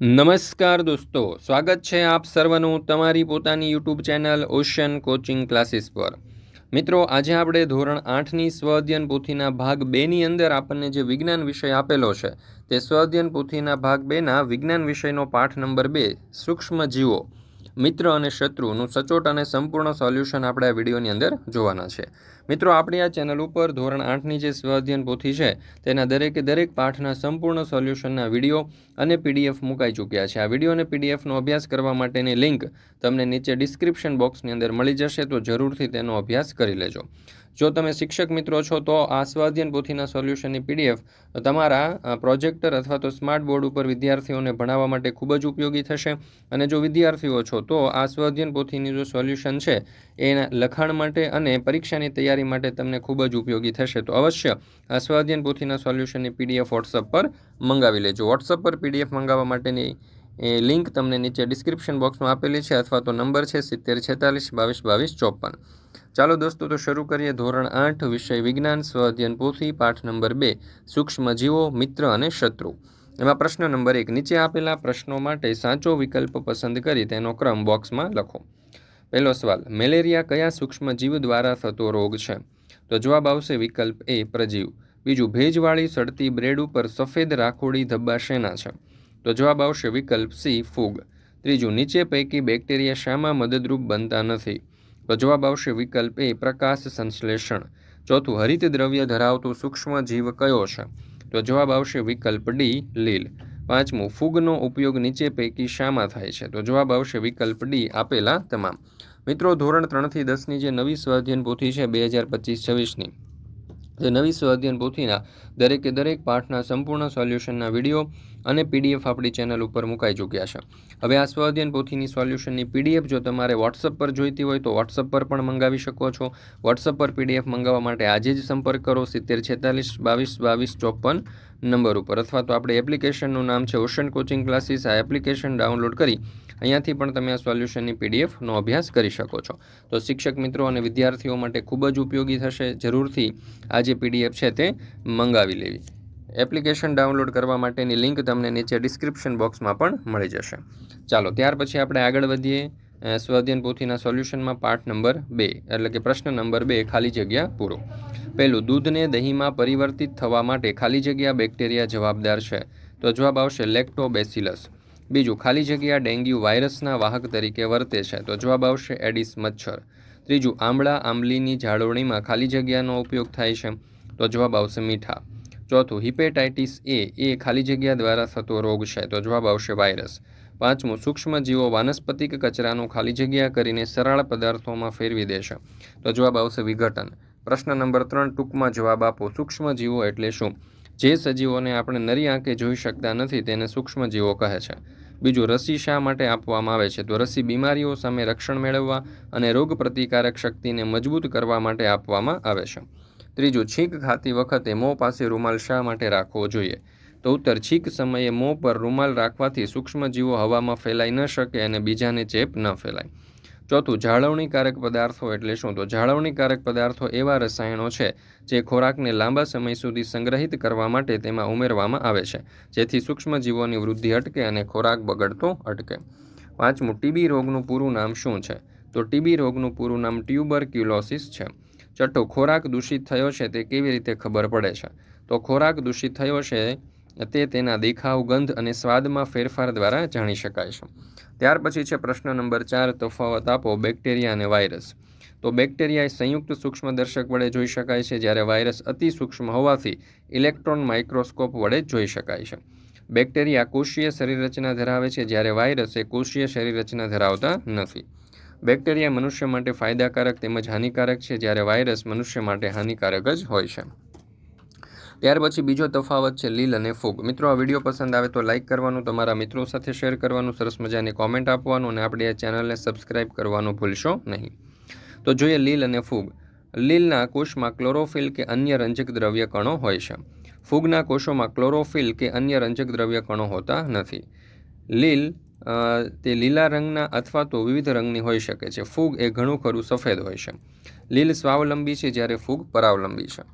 નમસ્કાર દોસ્તો, સ્વાગત છે આપ સર્વનું તમારી પોતાની YouTube channel ocean coaching classes પર. મિત્રો, આજે આપણે ધોરણ આઠની સ્વ અધ્યયન પોથીના ભાગ બેની અંદર આપણને જે વિજ્ઞાન વિષય આપેલો છે, તે સ્વ અધ્યયન પોથીના ભાગ બેના વિજ્ઞાન વિષયનો પાઠ નંબર બે સૂક્ષ્મ જીવો મિત્ર અને શત્રુનું સચોટ અને સંપૂર્ણ સોલ્યુશન આપણે આ વિડીયોની અંદર જોવાના છે. મિત્રો, આપણી આ ચેનલ ઉપર ધોરણ આઠની જે સ્વાધ્યન પોથી છે, તેના દરેકે દરેક પાઠના સંપૂર્ણ સોલ્યુશનના વીડિયો અને પીડીએફ મુકાઈ ચૂક્યા છે. આ વીડિયો અને પીડીએફનો અભ્યાસ કરવા માટેની લિંક તમને નીચે ડિસ્ક્રિપ્શન બોક્સની અંદર મળી જશે, તો જરૂરથી તેનો અભ્યાસ કરી લેજો. જો તમે શિક્ષક મિત્રો છો તો આ સ્વાધ્યન પોથીના સોલ્યુશનની પીડીએફ તમારા પ્રોજેક્ટર અથવા તો સ્માર્ટ બોર્ડ ઉપર વિદ્યાર્થીઓને ભણાવવા માટે ખૂબ જ ઉપયોગી થશે. અને જો વિદ્યાર્થીઓ છો તો આ સ્વાધ્યન પોથીની જો સોલ્યુશન છે, એના લખાણ માટે અને પરીક્ષાની તૈયારી માટે તમને ખૂબ જ ઉપયોગી થશે. તો અવશ્ય આ પોથીના સોલ્યુશનની પીડીએફ વોટ્સઅપ પર મંગાવી લેજો. વોટ્સઅપ પર પીડીએફ મંગાવવા માટેની, એ, લિંક તમને નીચે ડિસ્ક્રિપ્શન બોક્સમાં આપેલી છે અથવા તો નંબર છે સિત્તેર છેતાલીસ બાવીસ બાવીસ ચોપન. ચાલો દોસ્તો, તો શરૂ કરીએ ધોરણ આઠ, વિષય વિજ્ઞાન સ્વ અધ્યયન પોથી, પાઠ નંબર બે, સૂક્ષ્મ જીવો, મિત્ર અને શત્રુ. એમાં પ્રશ્ન નંબર એક, નીચે આપેલા પ્રશ્નો માટે સાચો વિકલ્પ પસંદ કરી તેનો ક્રમ બોક્સમાં લખો. પહેલો સવાલ, મેલેરિયા કયા સૂક્ષ્મ જીવ દ્વારા થતો રોગ છે? તો જવાબ આવશે વિકલ્પ એ, પ્રજીવ. બીજું, ભેજવાળી સડતી બ્રેડ ઉપર સફેદ રાખોડી ધબ્બા શેના છે? તો જવાબ આવશે વિકલ્પ સી, ફૂગ. ત્રીજું, નીચે પૈકી બેક્ટેરિયા શામાં મદદરૂપ બનતા નથી. તો જવાબ આવશે વિકલ્પ એ, પ્રકાશ સંશ્લેષણ. ચોથું, હરિત દ્રવ્ય ધરાવતું સૂક્ષ્મ જીવ કયો છે? તો જવાબ આવશે વિકલ્પ ડી, લીલ. પાંચમું, ફૂગનો ઉપયોગ નીચે પૈકી શામાં થાય છે? તો જવાબ આવશે વિકલ્પ ડી, આપેલા તમામ. મિત્રો, ધોરણ ત્રણથી દસની જે નવી સ્વાધ્યન પોથી છે, બે હજાર પચીસ છવ્વીસની. જે નવી સ્વાધ્યન પોથીના દરેકે દરેક પાઠના સંપૂર્ણ સોલ્યુશનના વીડિયો અને પીડીએફ આપણી ચેનલ ઉપર મુકાઈ ચૂક્યા છે. હવે આ સ્વાધ્યન પોથીની સોલ્યુશનની પીડીએફ જો તમારે વોટ્સઅપ પર જોઈતી હોય તો વોટ્સઅપ પર પણ મંગાવી શકો છો. વોટ્સઅપ પર પીડીએફ મંગાવવા માટે આજે જ સંપર્ક કરો સિત્તેર છેતાલીસ બાવીસ બાવીસ ચોપન નંબર ઉપર અથવા તો આપણે એપ્લિકેશનનું નામ છે ઓશન કોચિંગ ક્લાસીસ. આ એપ્લિકેશન ડાઉનલોડ કરી અહીંયાથી પણ તમે આ સોલ્યુશનની પીડીએફનો અભ્યાસ કરી શકો છો. તો શિક્ષક મિત્રો અને વિદ્યાર્થીઓ માટે ખૂબ જ ઉપયોગી થશે. જરૂરથી આ જે પીડીએફ છે તે મંગાવી લેવી. એપ્લિકેશન ડાઉનલોડ કરવા માટેની લિંક તમને નીચે ડિસ્ક્રિપ્શન બોક્સમાં પણ મળી જશે. ચાલો, ત્યાર પછી આપણે આગળ વધીએ. સ્વાધ્યન પોથીના સોલ્યુશનમાં પાઠ નંબર બે, એટલે કે પ્રશ્ન નંબર બે, ખાલી જગ્યા પૂરો. પહેલું, દૂધને દહીંમાં પરિવર્તિત થવા માટે ખાલી જગ્યા બેક્ટેરિયા જવાબદાર છે. તો જવાબ આવશે લેક્ટોબેસિલસ. બીજું, ખાલી જગ્યા ડેન્ગ્યુ વાયરસના વાહક તરીકે વર્તે છે. તો જવાબ આવશે એડિસ મચ્છર. ત્રીજું, આંબળા આંબલીની જાળવણીમાં ખાલી જગ્યાનો ઉપયોગ થાય છે. તો જવાબ આવશે મીઠા. ચોથું, હિપેટાઇટિસ એ એ ખાલી જગ્યા દ્વારા થતો રોગ છે. તો જવાબ આવશે વાયરસ. પાંચમું, સૂક્ષ્મજીવો વાનસ્પતિક કચરાનું ખાલી જગ્યા કરીને સરળ પદાર્થોમાં ફેરવી દેશે તો જવાબ આવશે વિઘટન. પ્રશ્ન નંબર ત્રણ, ટૂંકમાં જવાબ આપો. સૂક્ષ્મજીવો એટલે શું? જે સજીવોને આપણે નરી આંખે જોઈ શકતા નથી તેને સૂક્ષ્મજીવો કહે છે. બીજું, રસી શા માટે આપવામાં આવે છે? તો રસી બીમારીઓ સામે રક્ષણ મેળવવા અને રોગ પ્રતિકારક શક્તિને મજબૂત કરવા માટે આપવામાં આવે છે. ત્રીજું, છીંક ખાતી વખતે મોં પાસે રૂમાલ શા માટે રાખવો જોઈએ? તો ઉત્તર, છીંક સમયે મોં પર રૂમાલ રાખવાથી સૂક્ષ્મજીવો હવામાં ફેલાઈ ન શકે અને બીજાને ચેપ ન ફેલાય. ચોથું, જાળવણીકારક પદાર્થો એટલે શું? તો જાળવણીકારક પદાર્થો એવા રસાયણો છે જે ખોરાકને લાંબા સમય સુધી સંગ્રહિત કરવા માટે તેમાં ઉમેરવામાં આવે છે, જેથી સૂક્ષ્મજીવોની વૃદ્ધિ અટકે અને ખોરાક બગડતો અટકે. પાંચમું, ટીબી રોગનું પૂરું નામ શું છે? તો ટીબી રોગનું પૂરું નામ ટ્યુબરક્યુલોસિસ છે. છઠ્ઠો, ખોરાક દૂષિત થયો છે તે કેવી રીતે ખબર પડે છે? તો ખોરાક દૂષિત થયો છે તે તેના દેખાવ, ગંધ અને સ્વાદમાં ફેરફાર દ્વારા જાણી શકાય છે. ત્યાર પછી છે પ્રશ્ન નંબર ચાર, તફાવત આપો બેક્ટેરિયા અને વાયરસ. તો બેક્ટેરિયા સંયુક્ત સૂક્ષ્મદર્શક વડે જોઈ શકાય છે, જ્યારે વાયરસ અતિ સૂક્ષ્મ હોવાથી ઇલેક્ટ્રોન માઇક્રોસ્કોપ વડે જોઈ શકાય છે. બેક્ટેરિયા કોષીય શરીરરચના ધરાવે છે, જ્યારે વાયરસ એ કોષીય શરીરરચના ધરાવતા નથી. બેક્ટેરિયા મનુષ્ય માટે ફાયદાકારક તેમજ હાનિકારક છે, જ્યારે વાયરસ મનુષ્ય માટે હાનિકારક જ હોય છે. ત્યાર પછી બીજો તફાવત છે લીલ અને ફૂગ. મિત્રો, આ વીડિયો પસંદ આવે તો લાઇક કરવાનું, તમારા મિત્રો સાથે શેર કરવાનું, સરસ મજાની કોમેન્ટ આપવાનું અને આપણે આ ચેનલને સબસ્ક્રાઇબ કરવાનું ભૂલશો નહીં. તો જોઈએ લીલ અને ફૂગ. લીલના કોષમાં ક્લોરોફિલ કે અન્ય રંજક દ્રવ્ય કણો હોય છે. ફૂગના કોષોમાં ક્લોરોફિલ કે અન્ય રંજક દ્રવ્ય કણો હોતા નથી. લીલ તે લીલા રંગના અથવા તો વિવિધ રંગની હોઈ શકે છે. ફૂગ એ ઘણું ખરું સફેદ હોય છે. લીલ સ્વાવલંબી છે જ્યારે ફૂગ પરાવલંબી છે.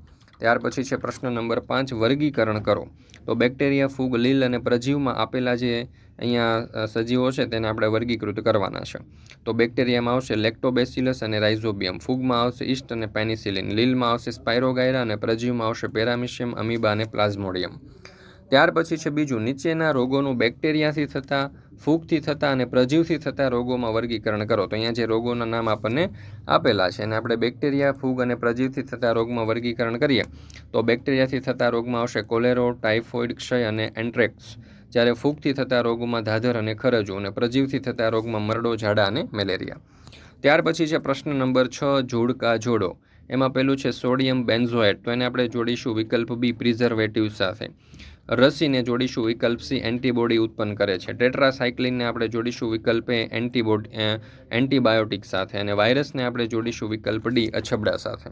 ત્યાર પછી છે પ્રશ્ન નંબર પાંચ, વર્ગીકરણ કરો. તો બેક્ટેરિયા, ફૂગ, લીલ અને પ્રજીવમાં આપેલા જે અહીંયા સજીવો છે તેને આપણે વર્ગીકૃત કરવાના છે. તો બેક્ટેરિયામાં આવશે લેક્ટોબેસિલસ અને રાઇઝોબિયમ. ફૂગમાં આવશે ઈસ્ટ અને પેનિસિલિન. લીલમાં આવશે સ્પાયરોગાયરા અને પ્રજીવમાં આવશે પેરામિશિયમ, અમીબા અને પ્લાઝ્મોડિયમ. ત્યાર પછી છે બીજું, નીચેના રોગોનું બેક્ટેરિયાથી થતા ફૂગથી થતા અને પ્રજીવથી થતા રોગોમાં વર્ગીકરણ કરો. તો અહીંયા જે રોગોના નામ આપણને આપેલા છે અને આપણે બેક્ટેરિયા, ફૂગ અને પ્રજીવથી થતા રોગમાં વર્ગીકરણ કરીએ. તો બેક્ટેરિયાથી થતા રોગમાં આવશે કોલેરો, ટાઇફોઇડ, ક્ષય અને એન્ટ્રેક્સ. જ્યારે ફૂગથી થતા રોગોમાં ધાધર અને ખરજુ અને પ્રજીવથી થતા રોગમાં મરડો, ઝાડા અને મેલેરિયા. ત્યાર પછી છે પ્રશ્ન નંબર છ, જોડકા જોડો. એમાં પેલું છે સોડિયમ બેન્ઝોએટ. તો એને આપણે જોડીશું વિકલ્પ બી પ્રિઝર્વેટિવ સાથે. રસીને જોડીશું વિકલ્પ સી એન્ટીબોડી ઉત્પન્ન કરે છે. ટેટ્રાસાયક્લિનને આપણે જોડીશું વિકલ્પ એ એન્ટીબોડ એન્ટીબાયોટિક સાથે અને વાયરસને આપણે જોડીશું વિકલ્પ ડી, અછબડા સાથે.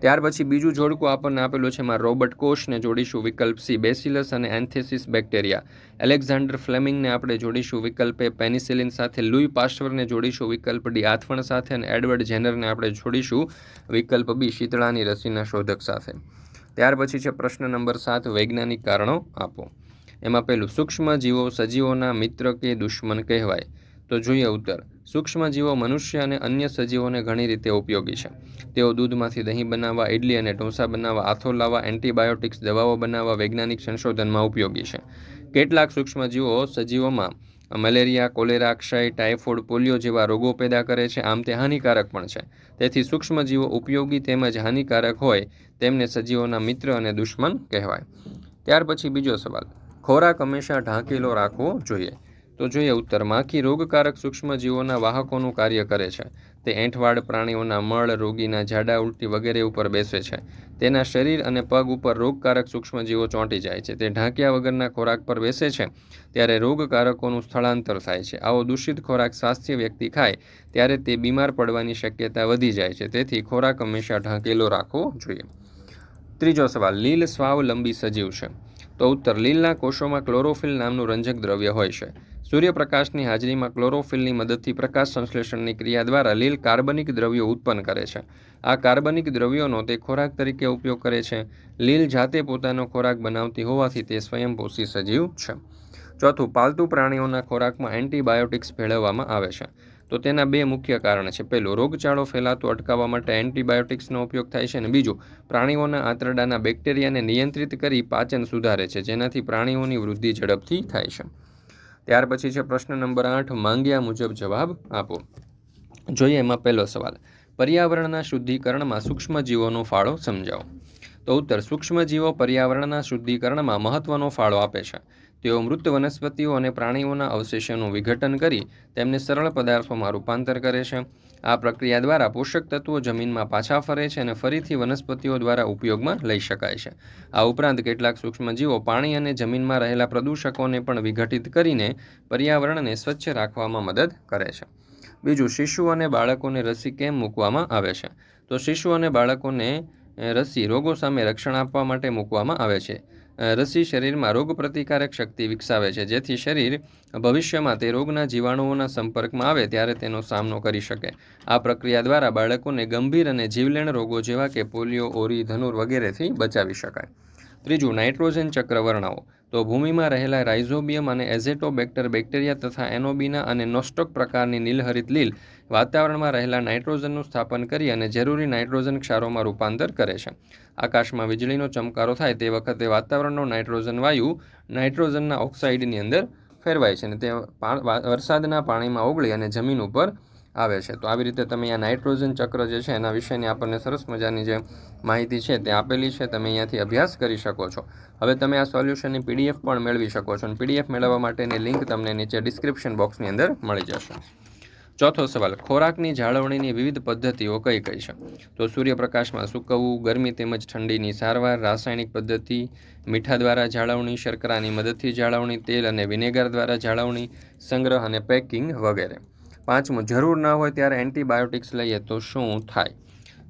ત્યાર પછી બીજું જોડકું આપણને આપેલું છે એમાં રોબર્ટ કોશને જોડીશું વિકલ્પ સી, બેસિલસ અને એન્થેસિસ બેક્ટેરિયા. એલેક્ઝાન્ડર ફ્લેમિંગને આપણે જોડીશું વિકલ્પ પેનિસિલિન સાથે, લુઈ પાસ્ટવરને જોડીશું વિકલ્પ ડી, આથવણ સાથે અને એડવર્ડ જેનરને આપણે જોડીશું વિકલ્પ બી, શીતળાની રસીના શોધક સાથે. ત્યાર પછી છે પ્રશ્ન નંબર સાત, વૈજ્ઞાનિક કારણો આપો. એમાં પહેલું સૂક્ષ્મ જીવો સજીવોના મિત્ર કે દુશ્મન કહેવાય. તો જોઈએ ઉત્તર. સૂક્ષ્મ જીવો મનુષ્ય અને અન્ય સજીવોને ઘણી રીતે ઉપયોગી છે. તેઓ દૂધમાંથી દહીં બનાવવા ઇડલી અને ઢોસા બનાવવા, આથો લાવવા, એન્ટીબાયોટિક્સ દવાઓ બનાવવા વૈજ્ઞાનિક સંશોધનમાં ઉપયોગી છે. કેટલાક સૂક્ષ્મ જીવો સજીવોમાં મલેરિયા, કોલેરા ક્ષય ટાઇફોઇડ, પોલિયો જેવા રોગો પેદા કરે છે. આમ તે હાનિકારક પણ છે. તેથી સૂક્ષ્મજીવો ઉપયોગી તેમજ હાનિકારક હોય તેમને સજીવોના મિત્ર અને દુશ્મન કહેવાય. ત્યાર પછી બીજો સવાલ. ખોરાક હંમેશા ઢાંકેલો રાખવો જોઈએ. તો જોઈએ ઉત્તર. માખી રોગકારક સૂક્ષ્મજીવોના વાહકોનું કાર્ય કરે છે. તે એંઠવાડ પ્રાણીઓના મળ, રોગીના ઝાડા ઉલટી વગેરે ઉપર બેસે છે. તેના શરીર અને પગ ઉપર રોગકારક સૂક્ષ્મજીવો ચોંટી જાય છે. તે ઢાંક્યા વગરના ખોરાક પર બેસે છે. ત્યારે રોગકારકોનું સ્થળાંતર થાય છે. આવો દૂષિત ખોરાક સ્વાસ્થ્ય વ્યક્તિ ખાય, ત્યારે તે બીમાર પડવાની શક્યતા વધી જાય છે. તેથી ખોરાક હંમેશા ઢાંકેલો રાખવો જોઈએ. ત્રીજો સવાલ. લીલ સ્વાવલંબી સજીવ છે. તો ઉત્તર લીલના કોષોમાં ક્લોરોફિલ નામનું રંજક દ્રવ્ય હોય છે. સૂર્યપ્રકાશની હાજરીમાં ક્લોરોફિલની મદદથી પ્રકાશ સંશ્લેષણની ક્રિયા દ્વારા લીલ કાર્બનિક દ્રવ્યો ઉત્પન્ન કરે છે. આ કાર્બનિક દ્રવ્યોનો તે ખોરાક તરીકે ઉપયોગ કરે છે. લીલ જાતે પોતાનો ખોરાક બનાવતી હોવાથી તે સ્વયંપોષી સજીવ છે. ચોથું, પાલતુ પ્રાણીઓના ખોરાકમાં એન્ટીબાયોટિક્સ ભેળવવામાં આવે છે. તો તેના બે મુખ્ય કારણ છે. પહેલું, રોગચાળો ફેલાતો અટકાવવા માટે એન્ટીબાયોટિક્સનો ઉપયોગ થાય છે અને બીજું, પ્રાણીઓના આંતરડાના બેક્ટેરિયાને નિયંત્રિત કરી પાચન સુધારે છે, જેનાથી પ્રાણીઓની વૃદ્ધિ ઝડપથી થાય છે. ત્યાર પછી છે પ્રશ્ન નંબર આઠ, માંગ્યા મુજબ જવાબ આપો. જોઈએ એમાં પહેલો સવાલ. પર્યાવરણના શુદ્ધિકરણમાં સૂક્ષ્મજીવોનો ફાળો સમજાવો. તો ઉત્તર, સૂક્ષ્મજીવો પર્યાવરણના શુદ્ધિકરણમાં મહત્વનો ફાળો આપે છે. તેઓ મૃત વનસ્પતિઓ અને પ્રાણીઓના અવશેષોનું વિઘટન કરી તેમને સરળ પદાર્થોમાં રૂપાંતર કરે છે. આ પ્રક્રિયા દ્વારા પોષક તત્વો જમીનમાં પાછા ફરે છે અને ફરીથી વનસ્પતિઓ દ્વારા ઉપયોગમાં લઈ શકાય છે. આ ઉપરાંત કેટલાક સૂક્ષ્મજીવો પાણી અને જમીનમાં રહેલા પ્રદૂષકોને પણ વિઘટિત કરીને પર્યાવરણને સ્વચ્છ રાખવામાં મદદ કરે છે. બીજું, શિશુ અને બાળકોને રસી કેમ મૂકવામાં આવે છે? તો શિશુ અને બાળકોને રસી રોગો સામે રક્ષણ આપવા માટે મૂકવામાં આવે છે. રસી શરીરમાં રોગ પ્રતિકારક શક્તિ વિકસાવે છે. જેથી શરીર ભવિષ્યમાં તે રોગના જીવાણુઓના સંપર્કમાં આવે ત્યારે તેનો સામનો કરી શકે. આ પ્રક્રિયા દ્વારા બાળકોને ગંભીર અને જીવલેણ રોગો જેવા કે પોલિયો, ઓરી, ધનુર વગેરેથી બચાવી શકાય. ત્રીજું, નાઇટ્રોજન ચક્ર વર્ણવો. તો ભૂમિમાં રહેલા રાઇઝોબિયમ અને એઝેટોબેક્ટર બેક્ટેરિયા તથા એનોબીના અને નોસ્ટોક પ્રકારની નીલહરિત લીલ વાતાવરણમાં રહેલા નાઇટ્રોજનનું સ્થાપન કરી અને જરૂરી નાઇટ્રોજન ક્ષારોમાં રૂપાંતર કરે છે. આકાશમાં વીજળીનો ચમકારો થાય તે વખતે વાતાવરણનો નાઇટ્રોજન વાયુ નાઇટ્રોજનના ઓક્સાઇડની અંદર ફેરવાય છે અને તે વરસાદના પાણીમાં ઓગળી અને જમીન ઉપર આવે છે. તો આવી રીતે તમે આ નાઇટ્રોજન ચક્ર જે છે એના વિશેની આપણને સરસ મજાની જે માહિતી છે તે આપેલી છે. તમે અહીંયાથી અભ્યાસ કરી શકો છો. હવે તમે આ સોલ્યુશનની પીડીએફ પણ મેળવી શકો છો અને પીડીએફ મેળવવા માટેની લિંક તમને નીચે ડિસ્ક્રિપ્શન બોક્સની અંદર મળી જશે. ચોથો સવાલ, ખોરાકની જાળવણીની વિવિધ પદ્ધતિઓ કઈ કઈ છે? તો સૂર્યપ્રકાશમાં સૂકવવું, ગરમી તેમજ ઠંડીની સારવાર, રાસાયણિક પદ્ધતિ, મીઠા દ્વારા જાળવણી, શર્કરાની મદદથી જાળવણી, તેલ અને વિનેગર દ્વારા જાળવણી, સંગ્રહ અને પેકિંગ વગેરે. પાંચમું, જરૂર ન હોય ત્યારે એન્ટીબાયોટિક્સ લઈએ તો શું થાય?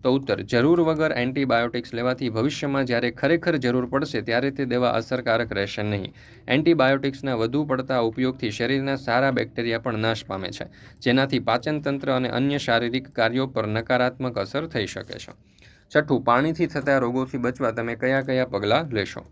તો ઉત્તર, જરૂર વગર એન્ટીબાયોટિક્સ લેવાથી ભવિષ્યમાં જ્યારે ખરેખર જરૂર પડશે ત્યારે તે દવા અસરકારક રહેશે નહીં. એન્ટીબાયોટિક્સના વધુ પડતા ઉપયોગથી શરીરના સારા બેક્ટેરિયા પણ નાશ પામે છે, જેનાથી પાચનતંત્ર અને અન્ય શારીરિક કાર્યો પર નકારાત્મક અસર થઈ શકે છે. છઠ્ઠું, પાણીથી થતા રોગોથી બચવા તમે કયા કયા પગલાં લેશો?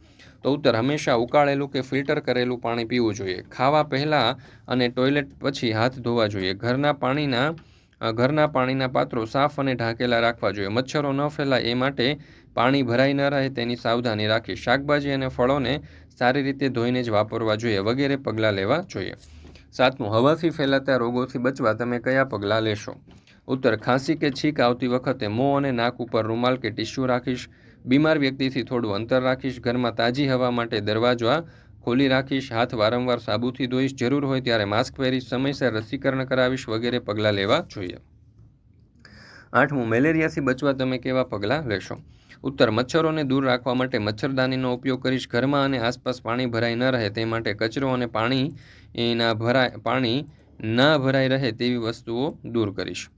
તો ઉત્તર, હંમેશા ઉકાળેલું કે ફિલ્ટર કરેલું પાણી પીવું જોઈએ. ખાવા પહેલાં અને ટોયલેટ પછી હાથ ધોવા જોઈએ. ઘરના પાણીના ઘરના પાણીના પાત્રો સાફ અને ઢાંકેલા રાખવા જોઈએ. મચ્છરો ન ફેલાય એ માટે પાણી ભરાઈ ન રહે તેની સાવધાની રાખી. શાકભાજી અને ફળોને સારી રીતે ધોઈને જ વાપરવા જોઈએ. વગેરે પગલાં લેવા જોઈએ. સાતમું, હવાથી ફેલાતા રોગોથી બચવા તમે કયા પગલાં લેશો? ઉત્તર ખાંસી કે છીંક આવતી વખતે મોં અને નાક ઉપર રૂમાલ કે ટીશ્યુ રાખીશ. બીમાર વ્યક્તિથી થોડું અંતર રાખીશ. ઘરમાં તાજી હવા માટે દરવાજા ખોલી રાખીશ. હાથ વારંવાર સાબુથી ધોઈશ. જરૂર હોય ત્યારે માસ્ક પહેરીશ. સમયસર રસીકરણ કરાવીશ વગેરે પગલાં લેવા જોઈએ. આઠમું, મેલેરિયાથી બચવા તમે કેવા પગલાં લેશો? ઉત્તર, મચ્છરોને દૂર રાખવા માટે મચ્છરદાનીનો ઉપયોગ કરીશ. ઘરમાં અને આસપાસ પાણી ભરાઈ ન રહે તે માટે કચરો અને પાણી એના ભરાય, પાણી ના ભરાઈ રહે તેવી વસ્તુઓ દૂર કરીશ.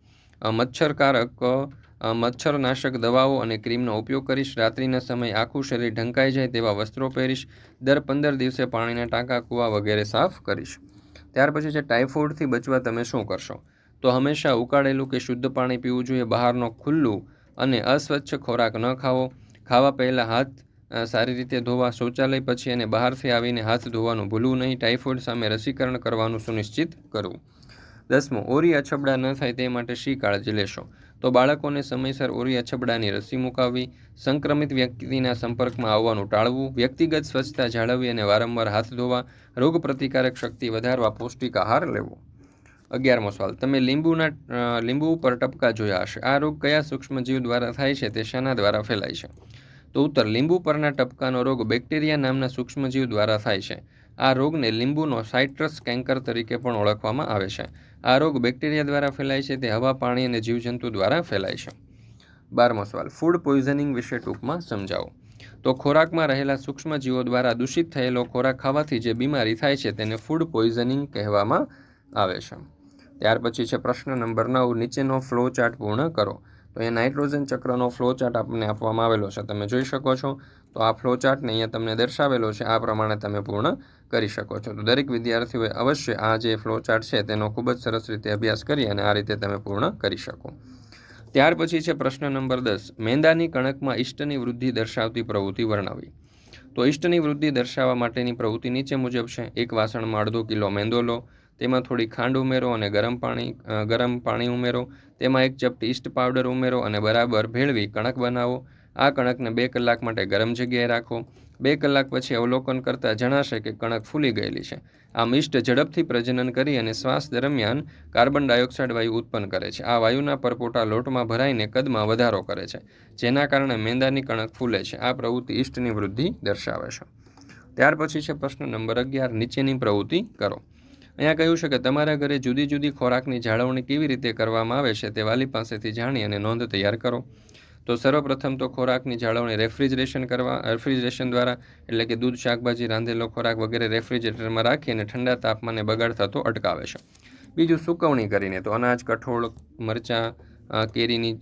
મચ્છરકારક મચ્છરનાશક દવાઓ અને ક્રીમનો ઉપયોગ કરીશ. રાત્રિના સમયે આખું શરીર ઢંકાઈ જાય તેવા વસ્ત્રો પહેરીશ. દર પંદર દિવસે પાણીના ટાંકા કૂવા વગેરે સાફ કરીશ. ત્યાર પછી છે ટાઇફોઇડથી બચવા તમે શું કરશો? તો હંમેશા ઉકાળેલું કે શુદ્ધ પાણી પીવું જોઈએ, બહારનો ખુલ્લું અને અસ્વચ્છ ખોરાક ન ખાવો. ખાવા પહેલાં હાથ સારી રીતે ધોવા, શૌચાલય પછી અને બહારથી આવીને હાથ ધોવાનું ભૂલવું નહીં. ટાઇફોઇડ સામે રસીકરણ કરવાનું સુનિશ્ચિત કરવું. દસમું, ઓરી અછબડા ન થાય તે માટે શી કાળજી લેશો? તો બાળકોને સમયસર ઓરી અછબડાની રસી મુકાવવી, સંક્રમિત વ્યક્તિના સંપર્કમાં આવવાનું ટાળવું, વ્યક્તિગત સ્વચ્છતા જાળવવી અને વારંવાર હાથ ધોવા રોગ પ્રતિકારક શક્તિ વધારવા, પૌષ્ટિક આહાર લેવો. અગિયારમો સવાલ, તમે લીંબુના લીંબુ ઉપર ટપકા જોયા હશે. આ રોગ કયા સૂક્ષ્મજીવ દ્વારા થાય છે તે શાના દ્વારા ફેલાય છે? તો ઉત્તર, લીંબુ પરના ટપકાનો રોગ બેક્ટેરિયા નામના સૂક્ષ્મજીવ દ્વારા થાય છે. આ રોગને લીંબુનો સાઇટ્રસ કેન્કર તરીકે પણ ઓળખવામાં આવે છે. આ રોગ બેક્ટેરિયા દ્વારા ફેલાય છે, તે હવા, પાણી અને જીવજંતુ દ્વારા ફેલાય છે. બારમો સવાલ, ફૂડ પોઈઝનિંગ વિશે ટૂંકમાં સમજાવો. તો ખોરાકમાં રહેલા સૂક્ષ્મજીવો દ્વારા દૂષિત થયેલો ખોરાક ખાવાથી જે બીમારી થાય છે, તેને ફૂડ પોઈઝનિંગ કહેવામાં આવે છે. ત્યાર પછી છે પ્રશ્ન નંબર નવ, નીચેનો ફ્લો ચાર્ટ પૂર્ણ કરો. તો એ નાઇટ્રોજન ચક્રનો ફ્લો ચાર્ટ આપણને આપવામાં આવેલો છે. તમે જોઈ શકો છો. તો આ ફ્લો ચાર્ટને અહીંયા તમને દર્શાવેલો છે. આ પ્રમાણે તમે પૂર્ણ કરી શકો છો. તો દરેક વિદ્યાર્થીઓએ અવશ્ય આ જે ફ્લો ચાર્ટ છે તેનો ખૂબ જ સરસ રીતે અભ્યાસ કરી અને આ રીતે તમે પૂર્ણ કરી શકો. ત્યાર પછી છે પ્રશ્ન નંબર દસ. મેંદાની કણકમાં ઇષ્ટની વૃદ્ધિ દર્શાવતી પ્રવૃત્તિ વર્ણવી. તો ઇષ્ટની વૃદ્ધિ દર્શાવવા માટેની પ્રવૃત્તિ નીચે મુજબ છે. એક વાસણમાં અડધો કિલો મેંદો લો. તેમાં થોડી ખાંડ ઉમેરો અને ગરમ પાણી ગરમ પાણી ઉમેરો. તેમાં એક ચપટી ઈસ્ટ પાવડર ઉમેરો અને બરાબર ભેળવી કણક બનાવો. આ કણકને બે કલાક માટે ગરમ જગ્યાએ રાખો. બે કલાક પછી અવલોકન કરતાં જણાશે કે કણક ફૂલી ગયેલી છે. આમ ઈસ્ટ ઝડપથી પ્રજનન કરી અને શ્વાસ દરમિયાન કાર્બન ડાયોક્સાઇડ વાયુ ઉત્પન્ન કરે છે. આ વાયુના પરપોટા લોટમાં ભરાઈને કદમાં વધારો કરે છે, જેના કારણે મેંદાની કણક ફૂલે છે. આ પ્રવૃત્તિ ઈસ્ટની વૃદ્ધિ દર્શાવે છે. ત્યાર પછી છે પ્રશ્ન નંબર અગિયાર, નીચેની પ્રવૃત્તિ કરો. અહીંયા કહ્યું છે કે તમારા ઘરે જુદી જુદી ખોરાકની જાળવણી કેવી રીતે કરવામાં આવે છે તે વાલી પાસેથી જાણી અને નોંધ તૈયાર કરો. તો સર્વપ્રથમ તો ખોરાકની જાળવણી રેફ્રિજરેશન કરવા, રેફ્રિજરેશન દ્વારા, એટલે કે દૂધ, શાકભાજી, રાંધેલો ખોરાક વગેરે રેફ્રિજરેટરમાં રાખી અને ઠંડા તાપમાને બગાડ થતો અટકાવે છે. બીજું સુકવણી કરીને તો અનાજ, કઠોળ, મરચાં કેરીની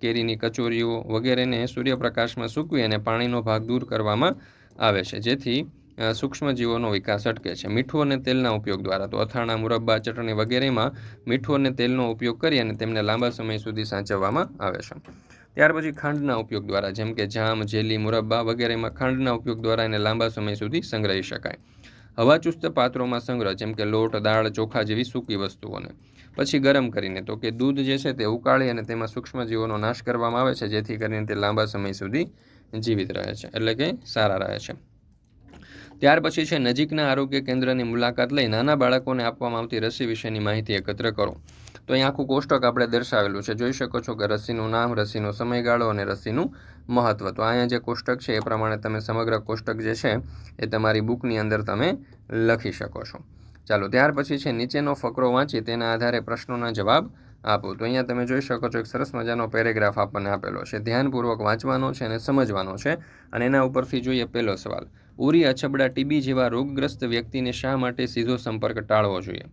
કેરીની કચોરીઓ વગેરેને સૂર્યપ્રકાશમાં સૂકવી અને પાણીનો ભાગ દૂર કરવામાં આવે છે. જેથી સૂક્ષ્મજીવોનો વિકાસ અટકે છે. મીઠું અને તેલના ઉપયોગ દ્વારા તો અથાણા, મુરબ્બા, ચટણી વગેરેમાં મીઠું અને તેલનો ઉપયોગ કરી અને તેમને લાંબા સમય સુધી સાચવવામાં આવે છે. ત્યાર પછી ખાંડના ઉપયોગ દ્વારા જેમ કે જામ, જેલી, મુરબ્બા વગેરેમાં ખાંડના ઉપયોગ દ્વારા એને લાંબા સમય સુધી સંગ્રહી શકાય. હવાચુસ્ત પાત્રોમાં સંગ્રહ, જેમ કે લોટ, દાળ, ચોખા જેવી સૂકી વસ્તુઓને. પછી ગરમ કરીને તો કે દૂધ જે છે તે ઉકાળી અને તેમાં સૂક્ષ્મજીવોનો નાશ કરવામાં આવે છે, જેથી કરીને તે લાંબા સમય સુધી જીવિત રહે છે, એટલે કે સારા રહે છે. ત્યાર પછી છે, નજીકના આરોગ્ય કેન્દ્રની મુલાકાત લઈ નાના બાળકોને આપવામાં આવતી રસી વિશેની માહિતી એકત્ર કરો. તો અહીં આખું કોષ્ટક આપણે દર્શાવેલું છે. જોઈ શકો છો કે રસીનું નામ, રસીનો સમયગાળો અને રસીનું મહત્ત્વ તો અહીંયા જે કોષ્ટક છે, એ પ્રમાણે તમે સમગ્ર કોષ્ટક જે છે, એ તમારી બુકની અંદર તમે લખી શકો છો. ચાલો, ત્યાર પછી છે, નીચેનો ફકરો વાંચી તેના આધારે પ્રશ્નોના જવાબ આપો. તો અહીંયા તમે જોઈ શકો છો, એક સરસ મજાનો પેરેગ્રાફ આપણને આપેલો છે. ધ્યાનપૂર્વક વાંચવાનો છે અને સમજવાનો છે. અને એના ઉપરથી જોઈએ પહેલો સવાલ. ઉરી અછબડા ટીબી જેવા રોગગ્રસ્ત વ્યક્તિને શા માટે સીધો સંપર્ક ટાળવો જોઈએ?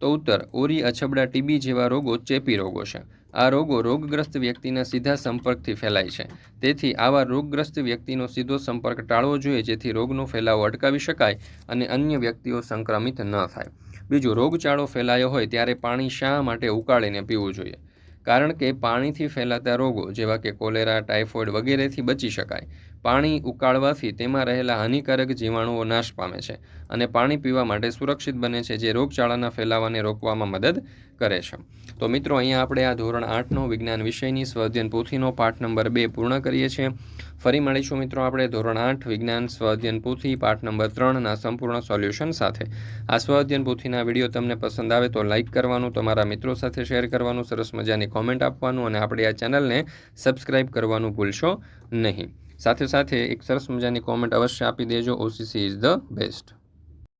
તો ઉત્તર, ઉરી અછબડા ટીબી જેવા રોગો ચેપી રોગો છે. આ રોગો રોગગ્રસ્ત વ્યક્તિના સીધા સંપર્કથી ફેલાય છે. તેથી આવા રોગગ્રસ્ત વ્યક્તિનો સીધો સંપર્ક ટાળવો જોઈએ, જેથી રોગનો ફેલાવો અટકાવી શકાય અને અન્ય વ્યક્તિઓ સંક્રમિત ન થાય. બીજું, રોગચાળો ફેલાયો હોય ત્યારે પાણી શા માટે ઉકાળીને પીવું જોઈએ? કારણ કે પાણીથી ફેલાતા રોગો, જેવા કે કોલેરા, ટાઇફોઇડ વગેરેથી બચી શકાય. પાણી ઉકાળવાથી તેમાં રહેલા હાનિકારક જીવાણુઓ નાશ પામે છે અને પાણી પીવા માટે સુરક્ષિત બને છે, જે રોગચાળાના ફેલાવાને રોકવામાં મદદ કરે છે. તો મિત્રો, અહીંયા આપણે આ ધોરણ આઠનો વિજ્ઞાન વિષયની સ્વઅધ્યયન પોથીનો પાઠ નંબર બે પૂર્ણ કરીએ છીએ. ફરી મળીશું મિત્રો આપણે ધોરણ આઠ વિજ્ઞાન સ્વઅધ્યયન પોથી પાઠ નંબર ત્રણના સંપૂર્ણ સોલ્યુશન સાથે. આ સ્વઅધ્યયન પોથીના વીડિયો તમને પસંદ આવે તો લાઇક કરવાનું, તમારા મિત્રો સાથે શેર કરવાનું, સરસ મજાની કોમેન્ટ આપવાનું અને આપણી આ ચેનલને સબસ્ક્રાઇબ કરવાનું ભૂલશો નહીં. સાથે સાથે એક સરસ મજાની કોમેન્ટ અવશ્ય આપી દેજો. OCC is the best